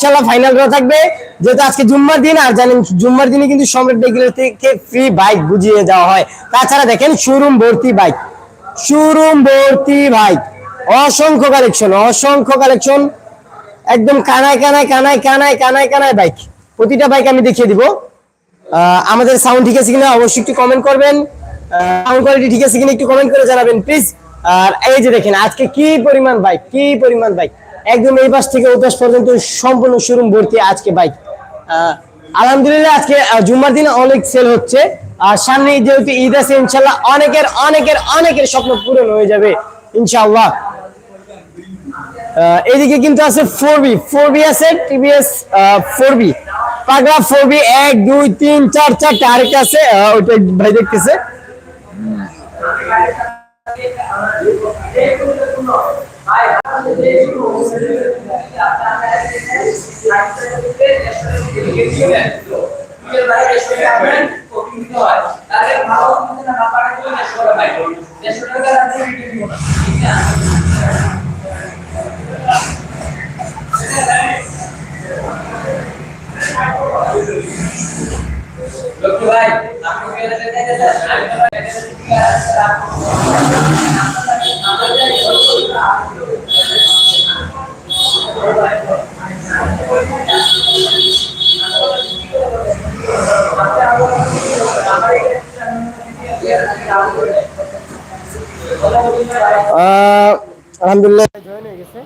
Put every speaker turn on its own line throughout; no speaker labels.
ইনশাল্লাহ final draw থাকবে। যেহেতু আজকে জুম্মার দিন, আর জানেন জুম্মার দিনে কিন্তু সম্রাট বাইকের থেকে ফ্রি বাইক বুঝিয়ে দেওয়া হয়। তাছাড়া দেখেন শোরুম ভর্তি বাইক শোরুম ভর্তি বাইক অসংখ্য কালেকশন অসংখ্য কালেকশন একদম কানায় কানায় কানায় কানায় কানায় কানায় বাইক প্রতিটা বাইক আমি দেখিয়ে দিব। আমাদের সাউন্ড ঠিক আছে কিনা অবশ্যই একটু কমেন্ট করবেন। সাউন্ড কোয়ালিটি ঠিক আছে কিনা একটু কমেন্ট করে জানাবেন প্লিজ আর এই যে দেখেন, আজকে কি পরিমাণ বাইক কি পরিমাণ বাইক একদম এই পাশ থেকে ওই পাশ পর্যন্ত সম্পূর্ণ শোরুম ভর্তি আজকে বাইক আলহামদুলিল্লাহ আজকে জুম্মার দিন অনেক সেল হচ্ছে। আর সামনে যেহেতু ঈদ আছে ইনশাল্লাহ অনেকের অনেকের অনেকের স্বপ্ন পূরণ হয়ে যাবে ইনশাআল্লাহ আহ, এদিকে কিন্তু আছে ফোর বি ফোর বি আছে টিভিএস ফোর বি পাগলা ফোর বি এক দুই তিন চার চারটা আরেকটা আছে ওইটা ভাই দেখতেছে।
লক্ষ্মী ভাই আপনি কি এটা দেখেছেন আমি তো
আহ, আলহামদুলিল্লাহ। জয়েন হয়ে গেছে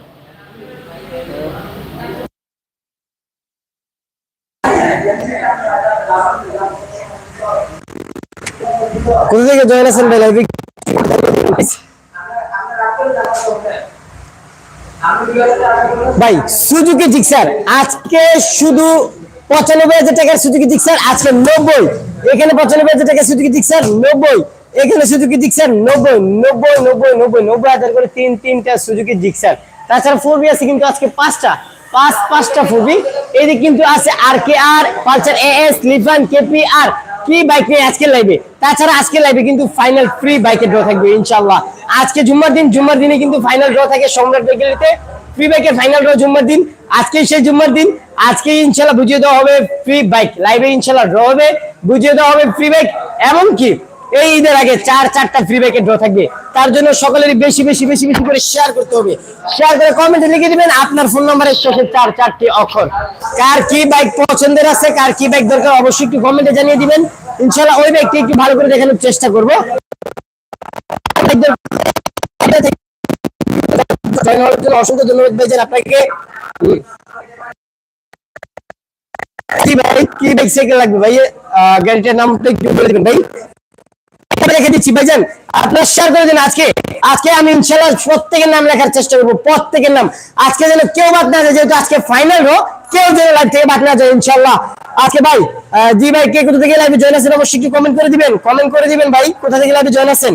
কোথা থেকে জয়েন আছেন ভাই? লাইভে ভাই, সুজুকি জিক্সার আজকে শুধু পঁচানব্বই হাজার টাকার সুজুকি জিক্সার আজকে নব্বই। এখানে পঁচানব্বই হাজার টাকার সুজুকি জিক্সার নব্বই। এখানে সুজুকি জিক্সার নব্বই নব্বই নব্বই নব্বই নব্বই হাজার করে তিন, তিনটা সুজুকি জিক্সার তাছাড়া ফোর বি আছে কিন্তু আজকে পাঁচটা। পাঁচ, পাঁচটা ফোর বি এদিকে কিন্তু আছে R K R, Pulsar A S, Lifan K P, R bike নিয়ে আজকে লাইবে তাছাড়া আজকে লাইবে কিন্তু ফাইনাল ফ্রি বাইকের ড্র থাকবে ইনশাল্লাহ আজকে জুম্মার দিন, জুম্মার দিনে কিন্তু ফাইনাল ড্র থাকে সম্রাট বাইকেরিতে ফ্রি বাইকের ফাইনাল ড্র জুম্মার দিন আজকে সেই জুম্মার দিন আজকে ইনশাল্লাহ বুঝিয়ে দেওয়া হবে ফ্রি বাইক লাইভে ইনশাল্লাহ ড্র হবে, বুঝিয়ে দেওয়া হবে ফ্রি বাইক এমন কি এই ঈদের আগে চার, চারটা ফ্রি বাইকের ড্র থাকবে। তার জন্য সকলেরই বেশি বেশি বেশি বেশি করে শেয়ার করতে হবে। শেয়ার করে কমেন্টে লিখে দিবেন আপনার ফোন নাম্বারের শেষে চার, চারটি অক্ষর। কার কি বাইক পছন্দের আছে, কার কি বাইক দরকার, অবশ্যই একটু কমেন্টে জানিয়ে দিবেন। ইনশাল্লাহ ওই বাইকটি একটু ভালো করে দেখানোর চেষ্টা করব। অসংখ্য ধন্যবাদ আপনাকে কি ভাই, কি লাগবে ভাই? একটু বলে দিবেন ভাই। ইনশাল্লাহ প্রত্যেকের নাম লেখার চেষ্টা করব, প্রত্যেকের নাম। আজকে যেন কেউ যেহেতু আজকে ফাইনাল কেউ ইনশাল্লাহ আজকে ভাই জি ভাই, কে কোথা থেকে জয়েন আছেন অবশ্যই কমেন্ট করে দিবেন। কমেন্ট করে দিবেন ভাই, কোথা থেকে জয়েন আছেন?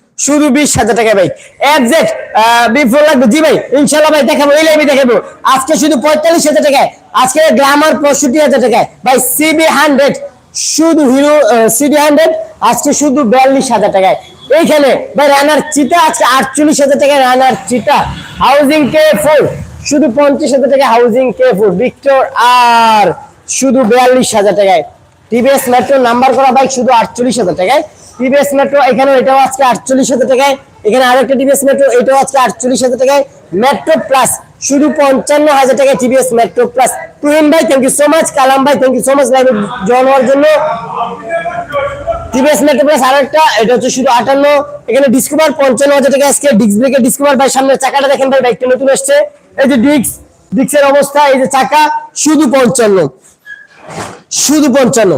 শুধু বিশ হাজার টাকা বাইক একজ্যাক্ট বিফোর লাগবে। জি ভাই, ইনশাল্লাহ ভাই, দেখাবো, এই লাইভে দেখাবো। আজকে শুধু পঁয়তাল্লিশ হাজার টাকায়, আজকে গ্রামার পঁয়ষট্টি হাজার টাকায়। ভাই সিবি হান্ড্রেড শুধু হিরো সিবি হান্ড্রেড আজকে শুধু বিয়াল্লিশ হাজার টাকায়। এইখানে, ভাই রানার চিতা আজকে আটচল্লিশ হাজার টাকায় রানার চিতা হাউজিং কে ফোর শুধু পঞ্চাশ হাজার টাকা হাউজিং কে ফোর ভিক্টর আর শুধু বিয়াল্লিশ হাজার টাকায়। টিভিএস মেট্রো নাম্বার করা বাইক শুধু আটচল্লিশ হাজার টাকায়। টিভিএস মেট্রো এখানে এটাও আজকে আটচল্লিশ হাজার টাকায়। এখানে আরেকটা টিভিএস মেট্রো এটাও আজকে আটচল্লিশ হাজার টাকায়। মেট্রো প্লাস শুধু পঞ্চান্ন হাজার টাকায় টিভিএস মেট্রো প্লাস তুহিন ভাই thank you so much Kalam ভাই থ্যাংক ইউ সো মাচ লাইভে জয়েন হওয়ার জন্য। টিভিএস মেট্রো প্লাস আরেকটা, এটা হচ্ছে শুধু আটান্ন। এখানে ডিসকভার পঞ্চান্ন হাজার টাকা আজকে ডিস্ক ব্রেকের ডিসকভার ভাই সামনের চাকাটা দেখেন ভাই বাইকটা নতুন আসছে এই যে ডিস্ক ডিস্কের অবস্থা, এই যে চাকা, শুধু পঞ্চান্ন। শুধু পঞ্চান্ন।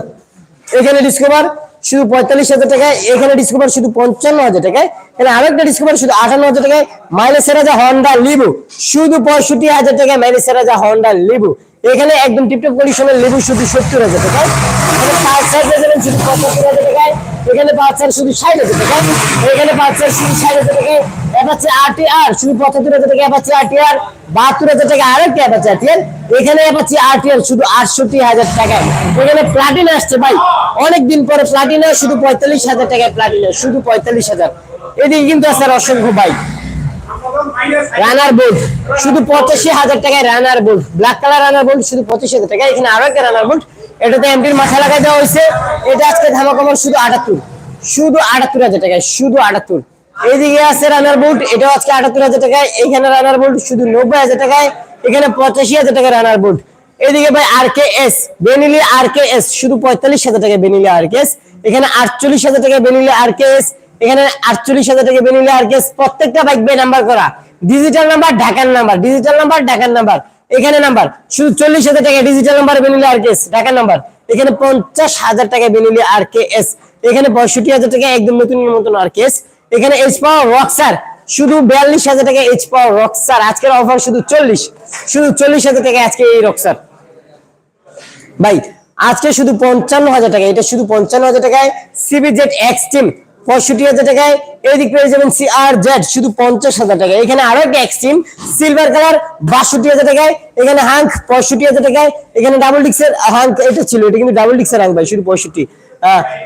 এখানে ডিসকভার শুধু পঁয়তাল্লিশ হাজার টাকায়, এখানে ডিসকভার শুধু পঞ্চান্ন হাজার টাকায়, এখানে আরেকটা ডিসকভার শুধু আটান্ন হাজার টাকায় মাইলেজ রাজা হন্ডা লিবু শুধু পঁয়ষট্টি হাজার টাকায় মাইলেজ রাজা হন্ডা লিবু এখানে একদম টিপটপ কন্ডিশনের লেবু শুধু সত্তর হাজার টাকায় শুধু পঁচাত্তর হাজার টাকায় এখানে পাচ্ছেন শুধু ষাট হাজার এখানে পাচ্ছেন শুধু ষাট হাজার অ্যাপাচি শুধু অ্যাপাচি বাহাত্তর হাজার টাকা আরেকটা অ্যাপাচি এখানে অ্যাপাচি আরটি আর শুধু আটষট্টি হাজার টাকায় এখানে প্লাটিনা আসছে ভাই। অনেকদিন পরে প্লাটিনা শুধু পঁয়তাল্লিশ হাজার টাকায় প্লাটিনা শুধু পঁয়তাল্লিশ হাজার। এদিকে কিন্তু আছে অসংখ্য বাইক রানার বোল্ট শুধু পঁচাশি হাজার টাকায় Runner Bolt black colour Runner Bolt শুধু পঁচিশ হাজার টাকা এখানে আরও একটা রানার বোল্ট এটাতে এমপির মাথা লাগাই দেওয়া হয়েছে। এটা আজকে ধামাকামার শুধু আটাত্তর। শুধু আটাত্তর হাজার টাকায়, শুধু আটাত্তর। এইদিকে আছে রানার বোল্ট এটাও আজকে আটাত্তর হাজার টাকায়। এখানে রানার বোল্ট শুধু নব্বই হাজার টাকায়, এখানে পঁচাশি হাজার টাকা রানার বোল্ট এদিকে ভাই R K S Benelli R K S শুধু পঁয়তাল্লিশ হাজার টাকা বেনিলি আর কে এস এখানে আটচল্লিশ হাজার টাকা বেনিলি আর কে এস এখানে আটচল্লিশ হাজার টাকা বেনিলে আর কেস প্রত্যেকটা বাইক বে নাম্বার করা। ডিজিটাল নাম্বার ঢাকার নাম্বার ডিজিটাল নাম্বার ঢাকার নাম্বার এখানে নাম্বার, শুধু চল্লিশ হাজার টাকা ডিজিটাল নাম্বার বেনিলে আর কেস ঢাকার নাম্বার। এখানে পঞ্চাশ হাজার টাকা বেনিলে আর কে এস এখানে পঁয়ষট্টি হাজার টাকা একদম নতুন মতন আর কেস এখানে এইচ পাওয়ার রক্সার শুধু বিয়াল্লিশ হাজার টাকা এইচ পাওয়ার রক্সার আজকের অফার শুধু চল্লিশ শুধু চল্লিশ হাজার টাকা আজকে এই রক্সার ভাই, আজকে শুধু পঞ্চান্ন হাজার টাকা এটা শুধু পঞ্চান্ন হাজার টাকায় সিবি জেড এক্সট্রিম পঁয়ষট্টি হাজার টাকায় এইদিক পেয়ে যাবেন সি আর জেড শুধু পঞ্চাশ হাজার টাকা এখানে আরও একটা এক্সট্রিম সিলভার কালার বাষট্টি হাজার টাকায়। এখানে হাঙ্ক পঁয়ষট্টি হাজার টাকায়। এখানে ডাবল ডিক্সের হাঙ্ক এটা ছিল এটা কিন্তু ডাবল ডিক্সের হাঙ্ক ভাই শুধু পঁয়ষট্টি।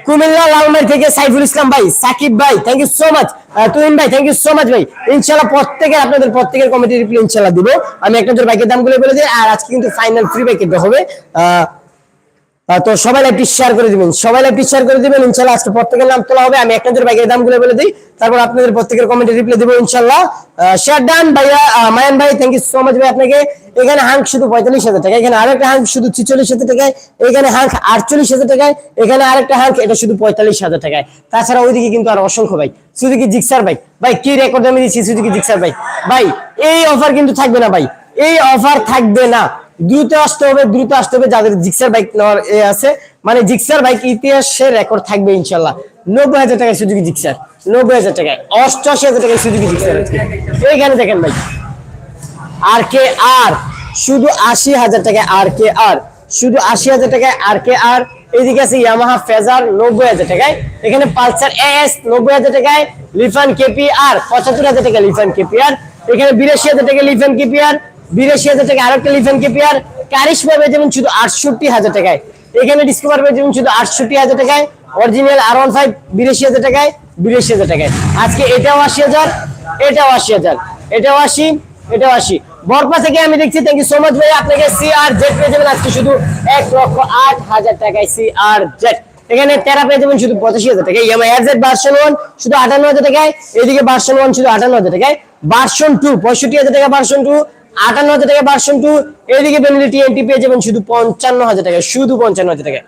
কুমিল্লা লালমাই থেকে সাইফুল ইসলাম ভাই সাকিব ভাই thank you so much Tuhin ভাই থ্যাংক ইউ সো মাচ ভাই। ইনশাল্লাহ প্রত্যেকের আপনাদের প্রত্যেকের কমিটি রিপ্লাই ইনশাল্লাহ দিব। আমি একটা জোর বাইকের দামগুলো বলে দিই আর আজকে কিন্তু ফাইনাল ফ্রি বাইকের হবে। আহ, তো সবাই লাইভটি শেয়ার করে দিবেন। সবাই লাইভটি শেয়ার করে দিবেন, ইনশাল্লাহ আজকে প্রত্যেকের নাম তোলা হবে। আমি নজর বাইকের দামগুলো বলে দিই। তারপর আপনাদের প্রত্যেকের কমেন্টে রিপ্লাই দিব, ইনশাল্লাহ। শেয়ার ডান ভাইয়া মায়ান ভাই থ্যাংক ইউ সো মাচ ভাই আপনাকে। এখানে হাঙ্ক শুধু পঁয়তাল্লিশ হাজার টাকা। এখানে আরেকটা হাঙ্ক শুধু ছিচল্লিশ হাজার টাকায়। এখানে হাঙ্ক আটচল্লিশ হাজার টাকায়। এখানে আরেকটা হাঙ্ক এটা শুধু পঁয়তাল্লিশ হাজার টাকায়। তাছাড়া ওইদিকে কিন্তু আর অসংখ্য ভাই। সুজুকি জিক্সার ভাই। ভাই, কি রেকর্ড আমি দিচ্ছি সুজুকি জিক্সার ভাই? ভাই, এই অফার কিন্তু থাকবে না ভাই। এই অফার থাকবে না। দ্রুত আসতে হবে, দ্রুত আসতে হবে, যাদের জিক্সার বাইক নেওয়ার এ আছে। মানে জিক্সার বাইক ইতিহাসের রেকর্ড থাকবে ইনশাল্লাহ। নব্বই হাজার টাকায় সুযোগী জিক্সার নব্বই হাজার টাকায়। অষ্টআশি হাজার টাকায় সুযোগী জিক্সার এইখানে দেখেন ভাই। আর কে আর? শুধু আশি হাজার টাকায় আর কে আর। শুধু আশি হাজার টাকায় আর কে আর। এইদিকে আছে ইয়ামাহা ফেজার নব্বই হাজার টাকায়। এখানে পালসার এস নব্বই হাজার টাকায়। লিফান কেপি আর পঁচাত্তর হাজার টাকা লিফান কেপি আর এখানে বিরাশি হাজার টাকা লিফান কেপি আর বিরাশি হাজার টাকা আরেকটা লিফান কেপি আর কারিশ পাবে যেমন শুধু আটষট্টি হাজার টাকায়। এখানে ডিসকভার পাবে যেমন শুধু আটষট্টি হাজার টাকায়। অরিজিনাল আর ওয়ান ফাইভ বিরাশি হাজার টাকায়, বিরাশি হাজার টাকায়। আজকে এটাও আশি হাজার, এটাও আশি হাজার। এটাও আশি এটাও আশি। বরপা থেকে আমি দেখছি থ্যাংক ইউ সো মাচ ভাই আপনাকে সি আর জেড পেয়ে যাবেন। আজকে শুধু এক লক্ষ আট হাজার টাকায় সি আর জেড এখানে তেরা পেয়ে যাবেন শুধু পঁচাশি হাজার টাকা ইএমআই এর জেড ভার্সন ওয়ান শুধু আটান্ন হাজার টাকায়। এদিকে ভার্সন ওয়ান শুধু আটান্ন হাজার টাকায়। ভার্সন টু পঁয়ষট্টি হাজার টাকা ভার্সন টু আটান্ন হাজার টাকা ভার্সন টু এদিকে বেনিলি টিএনটি পেয়ে যাবেন শুধু পঞ্চান্ন হাজার টাকা শুধু পঞ্চান্ন হাজার টাকা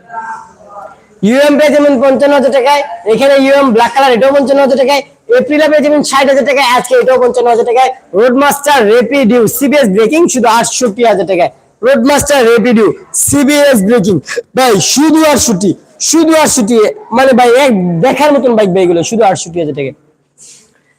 ইউএম পেয়ে যাবেন পঞ্চান্ন হাজার টাকায়। এখানে ইউএম ব্ল্যাক কালার এটাও পঞ্চান্ন হাজার টাকায় এপ্রিলে পেয়ে যাবেন ষাট হাজার টাকায়, আজকে এটাও পঞ্চান্ন হাজার টাকায় Road Master Rapido CBS braking শুধু আটষট্টি হাজার টাকায় Road Master Rapido CBS braking ভাই, শুধু আটষট্টি শুধু আটষট্টি। মানে ভাই, এক দেখার মতন বাইক ভাই এগুলো শুধু আটষট্টি হাজার টাকা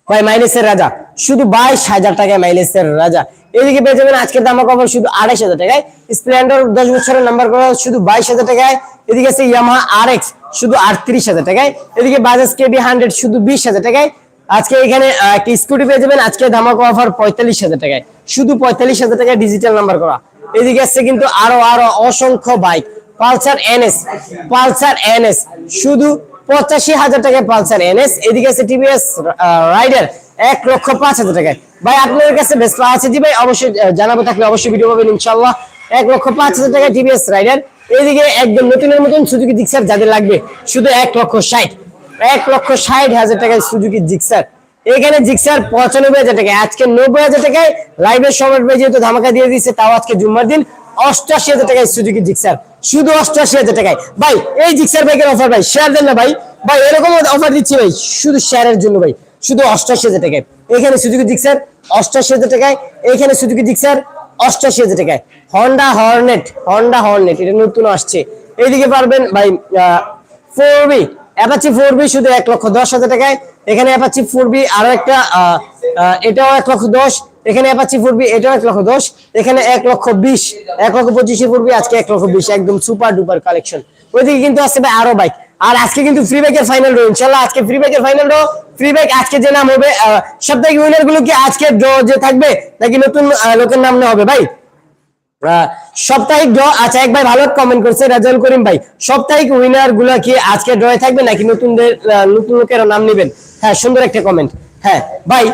ভাই মাইলেজের রাজা। শুধু বাইশ হাজার টাকায় মাইলেজের রাজা। এদিকে পেয়ে যাবেন আজকের দামা কভার শুধু আড়াইশ হাজার টাকায়। স্প্লেন্ডার দশ বছরের নাম্বার করা শুধু বাইশ হাজার টাকায়। এদিকে আছে ইয়ামাহা আর এক্স শুধু আটত্রিশ হাজার টাকায়। এদিকে বাজাজ কেবি হান্ড্রেড শুধু বিশ হাজার টাকায়। আজকে এখানে একটি স্কুটি পেয়ে যাবেন। আজকে ধামাকা অফার পঁয়তাল্লিশ হাজার টাকায়। শুধু পঁয়তাল্লিশ হাজার টাকায় ডিজিটাল নাম্বার করা। এদিকে আছে কিন্তু আরও আরও অসংখ্য bike Pulsar NS Pulsar NS শুধু পঁচাশি হাজার টাকায় পালসার এনএস এদিকে আছে টিভিএস রাইডার এক লক্ষ পাঁচ হাজার টাকায়। ভাই, আপনাদের কাছে বেস্ট আছে জি ভাই, অবশ্যই জানাব, থাকলে অবশ্যই ভিডিও পাবেন ইনশাল্লাহ এক লক্ষ পাঁচ হাজার টাকায় টিভিএস রাইডার এদিকে একদম নতুনের মতন সুজুকি জিক্সার যাদের লাগবে, শুধু এক লক্ষ ষাট। এক লক্ষ ষাট হাজার টাকায় সুজুকি জিক্সার এখানে জিক্সার পঁচানব্বই হাজার টাকায়, আজকে নব্বই হাজার টাকায়। লাইভের সময় যেহেতু ধামাকা দিয়ে দিচ্ছে তাও আজকে জুম্মার দিন। অষ্টআশি হাজার টাকায় সুজুকি জিক্সার শুধু অষ্টআশি হাজার টাকায়। ভাই, এই জিক্সার বাইকের অফার ভাই শেয়ার দেন না ভাই। ভাই, এরকম অফার দিচ্ছি ভাই, শুধু শেয়ারের জন্য ভাই। শুধু অষ্টআশি হাজার টাকায়। এখানে সুজুকি জিক্সার অষ্টআশি হাজার টাকায়, এখানে সুজুকি জিক্সার অষ্টআশি হাজার টাকায়। হন্ডা হর্নেট হন্ডা হর্নেট এটা নতুন আসছে। এইদিকে পারবেন ভাই four V Apache four V শুধু এক লক্ষ দশ হাজার টাকায়। এখানে অ্যাপাচি ফোর বি আরও একটা এটাও এক লক্ষ দশ। এখানে অ্যাপাচি ফোর বি এটাও এক লক্ষ দশ। এখানে এক লক্ষ বিশ, এক লক্ষ পঁচিশে ফোর বি আজকে এক লক্ষ বিশ। একদম সুপার ডুপার কালেকশন ওইদিকে কিন্তু আছে ভাই আরও বাইক আর আজকে কিন্তু ফ্রি ব্যাকের ফাইনাল ড্র ইনশাল্লাহ আজকে ফ্রি ব্যাকের ফাইনাল ড্র ফ্রি ব্যাক আজকে যে নাম হবে সাপ্তাহিক উইনারগুলো কি আজকে ড্র যে থাকবে, নাকি নতুন লোকের নাম নেওয়া হবে? ভাই সাপ্তাহিক ড্র আচ্ছা এক ভাই ভালো কমেন্ট করছে, রাজাউল করিম ভাই। সাপ্তাহিক উইনারগুলা কি আজকে ড্রয়ে থাকবে, নাকি নতুনদের নতুন লোকের নাম নেবেন? হ্যাঁ সুন্দর একটা কমেন্ট হ্যাঁ ভাই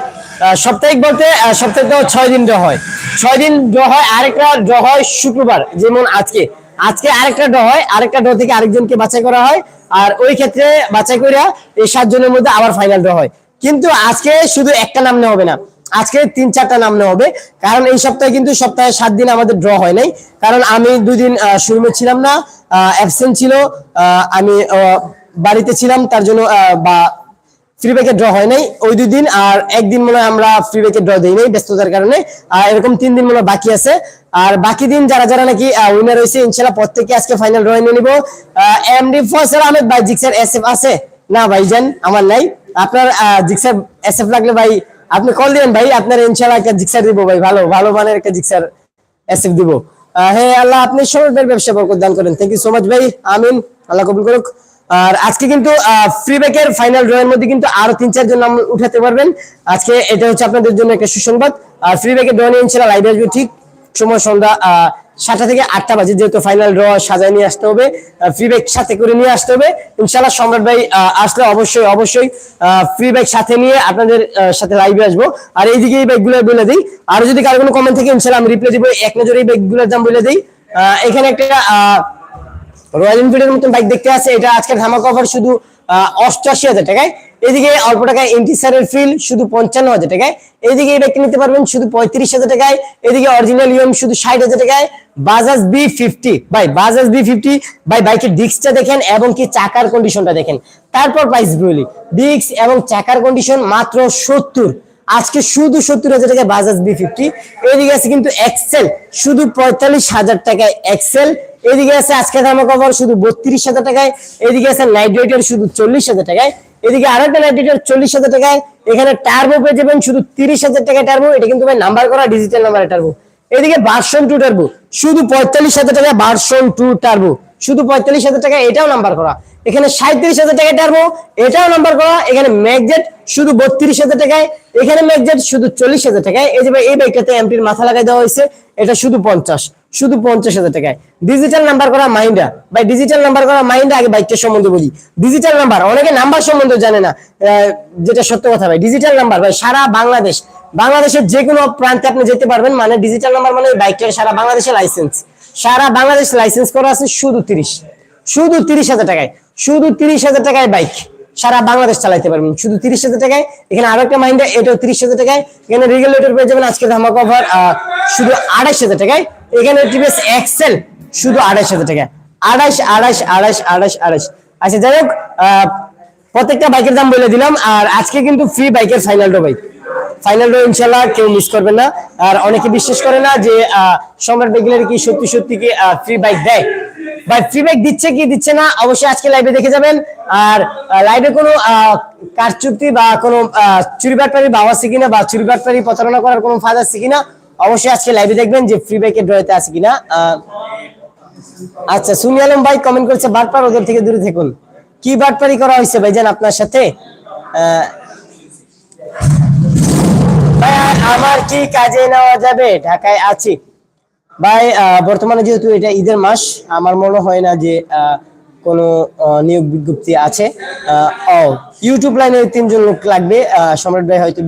সাপ্তাহিক বলতে সপ্তাহে ছয় দিন ড্র হয়। ছয় দিন ড্র হয়, আরেকটা ড্র হয় শুক্রবার, যেমন আজকে। আজকে আরেকটা ড্র হয়, আরেকটা ড্র থেকে আরেকজনকে বাছাই করা হয়। আর ওই ক্ষেত্রে বাছাই করিয়া এই সাতজনের মধ্যে আবার ফাইনাল ড্র হয়। কিন্তু আজকে শুধু একটা নাম নেওয়া হবে না, আজকে তিন চারটা নাম নেওয়া হবে। কারণ এই সপ্তাহে কিন্তু সপ্তাহে সাত দিন আমাদের ড্র হয় নাই। কারণ আমি দুই দিন ছিলাম না অ্যাবসেন্ট ছিল আমি বাড়িতে ছিলাম, তার জন্য বা ফ্রি ব্যাকে ড্র হয় নাই ওই দুই দিন আর একদিন মনে হয় আমরা ফ্রি ব্যাকে ড্র দিই নাই ব্যস্ততার কারণে। আর এরকম তিন দিন মনে বাকি আছে। আর বাকি দিন যারা যারা নাকি উইনার হয়েছে ইনশাল্লাহ প্রত্যেকে আজকে ফাইনাল ড্র নিয়ে নিবো। এমডি ফসল আহমেদ ভাই জিক্সার এস এফ আছে? না ভাইজান আমার নাই। আপনার জিক্সার এস এফ লাগলে ভাই আপনি কল দিবেন ভাই আপনার ইনশাল্লাহ একটা জিক্সার দিব ভাই ভালো ভালো মানের একটা জিক্সার এসএফ দিব। আহ, হে আল্লাহ আপনি সবার ব্যবসা বরকত দান করেন। থ্যাংক ইউ সো মাচ ভাই আমিন আল্লাহ কবুল করুক। আর আজকে কিন্তু ফ্রি ব্যাকের ফাইনাল ড্রয়ের মধ্যে কিন্তু আরও তিন চারজন নাম উঠাতে পারবেন। আজকে এটা হচ্ছে আপনাদের জন্য একটা সুসংবাদ। আর ফ্রি ব্যাকের ড্র নিয়ে ইনশাল্লাহ লাইভ আসবে ঠিক সময় সন্ধ্যা সাতটা থেকে আটটা বাজে যেহেতু ফাইনাল ড্র সাজায় নিয়ে আসতে হবে। ফ্রি ব্যাগ সাথে করে নিয়ে আসতে হবে। ইনশাল্লাহ সম্রাট ভাই আসলে অবশ্যই অবশ্যই ফ্রি ব্যাগ সাথে নিয়ে আপনাদের সাথে লাইভে আসব। আর এইদিকে এই ব্যাগগুলো বলে দিই। আর যদি কারও কোনো কমেন্ট থেকে ইনশাল্লাহ আমি রিপ্লাই দিব। এক নজরে এই ব্যাগগুলোর দাম বলে দিই। এখানে একটা আহ, রয়্যাল এনফিল্ডের মতন বাইক দেখতে আছে। এটা আজকের ধামাকা অফার শুধু অষ্টআশি হাজার টাকায়। এদিকে অল্প টাকায় এন্টিসারের ফিল শুধু পঞ্চান্ন হাজার টাকায়। এদিকে বাইকটা নিতে পারবেন শুধু পঁয়ত্রিশ হাজার টাকায়। এদিকে অরিজিনাল ইউএম শুধু ষাট হাজার টাকায়। বাজাজ বি ফিফটি ভাই বাজাজ বি ফিফটি ভাই বাইকের ডিস্কটা দেখেন এবং কি চাকার কন্ডিশনটা দেখেন। তারপর প্রাইস বলি। ডিস্ক এবং চাকার কন্ডিশন মাত্র সত্তর। আজকে শুধু সত্তর হাজার টাকায় বাজাজ বি ফিফটি এদিকে আছে কিন্তু এক্সেল শুধু পঁয়তাল্লিশ হাজার টাকায় এক্সেল এদিকে আছে আজকে ধামা কভার শুধু বত্রিশ হাজার টাকায়। এদিকে আছে নাইট রাইডার শুধু চল্লিশ হাজার টাকায়। এদিকে আরেকটা নাইট রাইডার চল্লিশ হাজার টাকায়। এখানে টার্বো পেয়ে যাবেন শুধু তিরিশ হাজার টাকায় টার্বো এটা কিন্তু ভাই নাম্বার করা ডিজিটাল নাম্বারে টার্বো এদিকে ভার্সন টু টার্বো শুধু পঁয়তাল্লিশ হাজার টাকায় ভার্সন টু টার্বো শুধু পঁয়তাল্লিশ হাজার টাকা, এটাও নাম্বার করা। এখানে সাঁত্রিশ হাজার টাকা টার্বো এটাও নাম্বার করা। এখানে ম্যাকজেট শুধু বত্রিশ হাজার টাকায়, এখানে ম্যাকজেট শুধু চল্লিশ হাজার টাকায়। এই যে এই বাইকটাতে এমপির মাথা লাগাই দেওয়া হয়েছে, এটা শুধু পঞ্চাশ শুধু পঞ্চাশ হাজার টাকায়। ডিজিটাল নাম্বার করা মাইন্ডা ভাই ডিজিটাল নাম্বার করা মাইন্ডা আগে বাইকটার সম্বন্ধে বলি। ডিজিটাল নাম্বার অনেকে নাম্বার সম্বন্ধে জানে না যেটা সত্য কথা ভাই। ডিজিটাল নাম্বার ভাই, সারা বাংলাদেশ, বাংলাদেশের যে কোনো প্রান্তে আপনি যেতে পারবেন মানে ডিজিটাল নাম্বার মানে বাইকটার সারা বাংলাদেশের লাইসেন্স সারা বাংলাদেশ লাইসেন্স করা আছে শুধু তিরিশ। শুধু তিরিশ হাজার টাকায়। শুধু তিরিশ হাজার টাকায় বাইক সারা বাংলাদেশ চালাইতে পারবেন। শুধু তিরিশ হাজার টাকায়। এখানে আরও একটা মাইন্ডা এটাও তিরিশ হাজার টাকায়। এখানে রেগুলেটর পেয়ে যাবেন। আজকে ধামা কভার শুধু আড়াইশ হাজার টাকায়। এখানে টিভিএস এক্সেল শুধু আড়াইশ হাজার টাকায়। আড়াইশ আড়াইশ আড়াইশ আড়াইশ আড়াইশ। আচ্ছা যাই হোক প্রত্যেকটা বাইকের দাম বলে দিলাম। আর আজকে কিন্তু ফ্রি বাইকের final draw bike final draw ইনশাল্লাহ কেউ মিস করবে না। আর অনেকে বিশ্বাস করে না যে সম্রাট বাইকের কি সত্যি সত্যি কি ফ্রি বাইক দেয়? বা ফ্রি বাইক দিচ্ছে কি দিচ্ছে না অবশ্যই আজকে লাইভে দেখে যাবেন। আর লাইভে কোনো কারচুক্তি বা কোনো চুরি বাটপারি বা আছে কিনা বা চুরি বাটপারি প্রতারণা করার কোনো ফায়দা আছে কিনা অবশ্যই আজকে লাইভে দেখবেন যে ফ্রি বাইকের ড্রয়েতে আছে কিনা। আচ্ছা সুনি আলম ভাই কমেন্ট করছে বারবার ওদের থেকে দূরে থাকুন। কি বাটপারি করা হয়েছে ভাইজান আপনার সাথে? আহ, আমার কি কাজে নেওয়া যাবে? ঢাকায় আছি। ভাই বর্তমানে যেহেতু এটা ঈদের মাস, আমার মনে হয় না যে কোনো নিয়োগ বিজ্ঞপ্তি আছে। ও ইউটিউব লাইনে তিনজন লোক লাগবে। সম্রাট ভাই হয়তো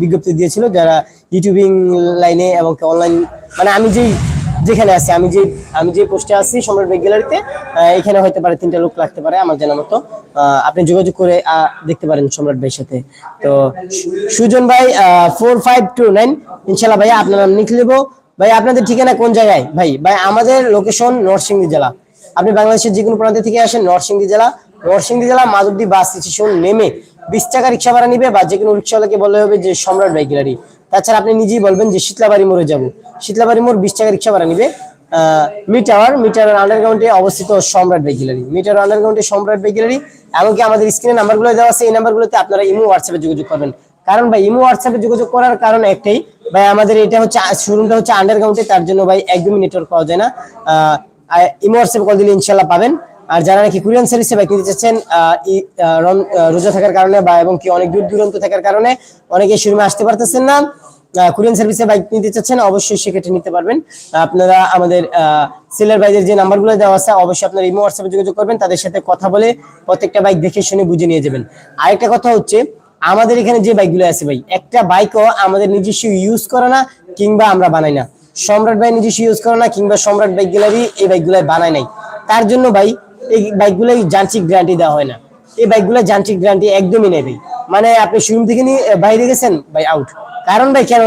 বিজ্ঞপ্তি দিয়েছিল যারা ইউটিউবিং লাইনে এবং অনলাইন মানে আমি যেই যেখানে আছি, আমি যে আমি যে পোস্টে আছি সম্রাট ভাই গ্যালারিতে এখানে হয়তো পারে তিনটা লোক লাগতে পারে আমার জানা মতো। আপনি যোগাযোগ করে দেখতে পারেন সম্রাট ভাইয়ের সাথে। তো সুজন ভাই ফোর ফাইভ টু নাইন ইনশাল্লাহ ভাইয়া আপনার নাম লিখে নেব। ভাই, আপনাদের ঠিকানা কোন জায়গায়? ভাই ভাই, আমাদের লোকেশন নরসিংদী জেলা। আপনি বাংলাদেশের যে কোনো প্রান্ত থেকে আসেন, নরসিংদী জেলা। নরসিংদী জেলা মাধবদী বাস স্টেশন নেমে বিশ টাকা রিক্সা ভাড়া নিবে বা যে কোনো রিক্সাওয়ালাকে বললে হবে যে সম্রাট বাইক গ্যালারি। তাছাড়া আপনি নিজেই বলবেন যে শীতলাবাড়ি মোড়ে যাব। শীতলাবাড়ি মোড় বিশ টাকা রিক্সা ভাড়া নিবে। মিটার মিটার আন্ডারগ্রাউন্ডে অবস্থিত সম্রাট গ্যালারি মিটার আন্ডারগ্রাউন্ডে সম্রাট গ্যালারি এমনকি আমাদের স্ক্রিনে নাম্বারগুলো দেওয়া আছে, এই নাম্বারগুলোতে আপনারা ইমো হোয়াটসঅ্যাপে যোগাযোগ করবেন। কারণ ভাই, ইমো হোয়াটসঅ্যাপে যোগাযোগ করার কারণ একটাই, ভাই, আমাদের এটা হচ্ছে শোরুমটা হচ্ছে আন্ডারগ্রাউন্ডে তার জন্য ভাই একদমই নেটওয়ার্ক পাওয়া যায় না। ইমো হোয়াটসঅ্যাপে কল দিলে ইনশাল্লাহ পাবেন। আর যারা নাকি কুরিয়ান সার্ভিসে বাইক নিতে চাচ্ছেন রোজা থাকার কারণে বা, এবং কি অনেক দূর দূরান্ত থাকার কারণে অনেকে শোরুমে আসতে পারতেছেন না। কুরিয়ান সার্ভিসে বাইক নিতে চাচ্ছেন, অবশ্যই সেক্ষেত্রে নিতে পারবেন। আপনারা আমাদের সেলার বাইদের যে নাম্বারগুলো দেওয়া আছে, অবশ্যই আপনারা ইমো হোয়াটসঅ্যাপে যোগাযোগ করবেন, তাদের সাথে কথা বলে প্রত্যেকটা বাইক দেখে শুনে বুঝে নিয়ে যাবেন। আরেকটা কথা হচ্ছে, আমাদের এখানে যে বাইকগুলো আছে ভাই, একটা বাইকও আমাদের নিজস্ব ইউজ করে না, কিংবা আমরা বানাই না। সম্রাট ভাই নিজস্ব ইউজ করে না, কিংবা সম্রাট বাইক গ্যালারি এই বাইকগুলো বানায় নাই। তার জন্য ভাই, এই বাইকগুলো যান্ত্রিক গ্যারান্টি দেওয়া হয় না। এই বাইকগুলো যান্ত্রিক গ্যারান্টি একদমই নেই ভাই। মানে আপনি শোরুম থেকে নিয়ে বাইরে গেছেন, ভাই আউট কারণ ভাই, কেন?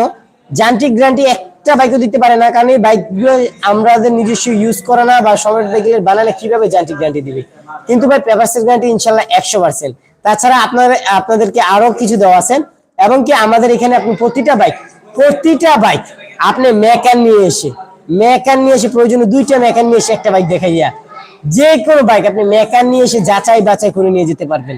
যান্ত্রিক গ্যারান্টি একটা বাইকও দিতে পারে না, কারণ এই বাইকগুলো আমাদের নিজস্ব ইউজ করে না বা সম্রাট বাইকের বানালে কীভাবে যান্ত্রিক গ্যারান্টি দিবে? কিন্তু ভাই পেপারসের গ্যারান্টি ইনশাল্লাহ একশো পার্সেন্ট তাছাড়া আপনার, আপনাদেরকে আরও কিছু দেওয়া আছেন এবং কি আমাদের এখানে আপনি প্রতিটা বাইক প্রতিটা বাইক আপনি মেকান নিয়ে এসে মেকান নিয়ে এসে প্রয়োজনে দুইটা মেকান নিয়ে এসে একটা বাইক দেখাইয়া যে কোনো বাইক আপনি মেকান নিয়ে এসে যাচাই বাছাই করে নিয়ে যেতে পারবেন।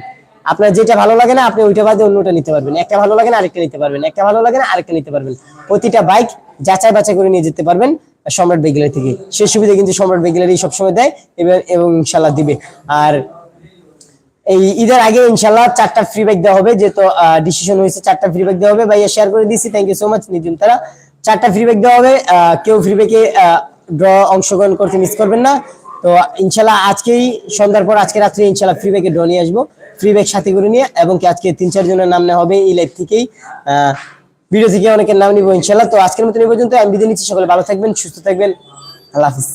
আপনার যেটা ভালো লাগে না, আপনি ওইটা বাদে অন্যটা নিতে পারবেন। একটা ভালো লাগে না, আরেকটা নিতে পারবেন। একটা ভালো লাগে না, আরেকটা নিতে পারবেন। প্রতিটা বাইক যাচাই বাছাই করে নিয়ে যেতে পারবেন সম্রাট বেগিলার থেকে। সেই সুবিধা কিন্তু সম্রাট বেগিলারি সবসময় দেয় এবার এবং ইনশাল্লাহ দিবে। আর এই ঈদের আগে ইনশাল্লাহ চারটা ফ্রি ব্যাগ দেওয়া হবে, যেহেতু ডিসিশন হয়েছে চারটা ফ্রি ব্যাগ দেওয়া হবে। ভাইয়া শেয়ার করে দিয়েছি thank you so much Nijum তারা। চারটা ফ্রি ব্যাগ দেওয়া হবে কেউ ফ্রি ব্যাগে ড্র অংশগ্রহণ করতে মিস করবেন না। তো ইনশাল্লাহ আজকেই, সন্ধ্যার পর আজকে রাত্রে ইনশাল্লাহ ফ্রি ব্যাগে ড্র নিয়ে আসব। ফ্রি ব্যাগ সাথে করে নিয়ে এবং আজকে তিন, চার জনের নাম নেওয়া হবে এই লাইভ থেকেই। ভিডিও থেকে অনেকের নাম নিবো ইনশাল্লাহ তো আজকের মতো এই পর্যন্ত আমি বিদায় নিচ্ছি। সকলে ভালো থাকবেন, সুস্থ থাকবেন। আল্লাহ হাফিজ.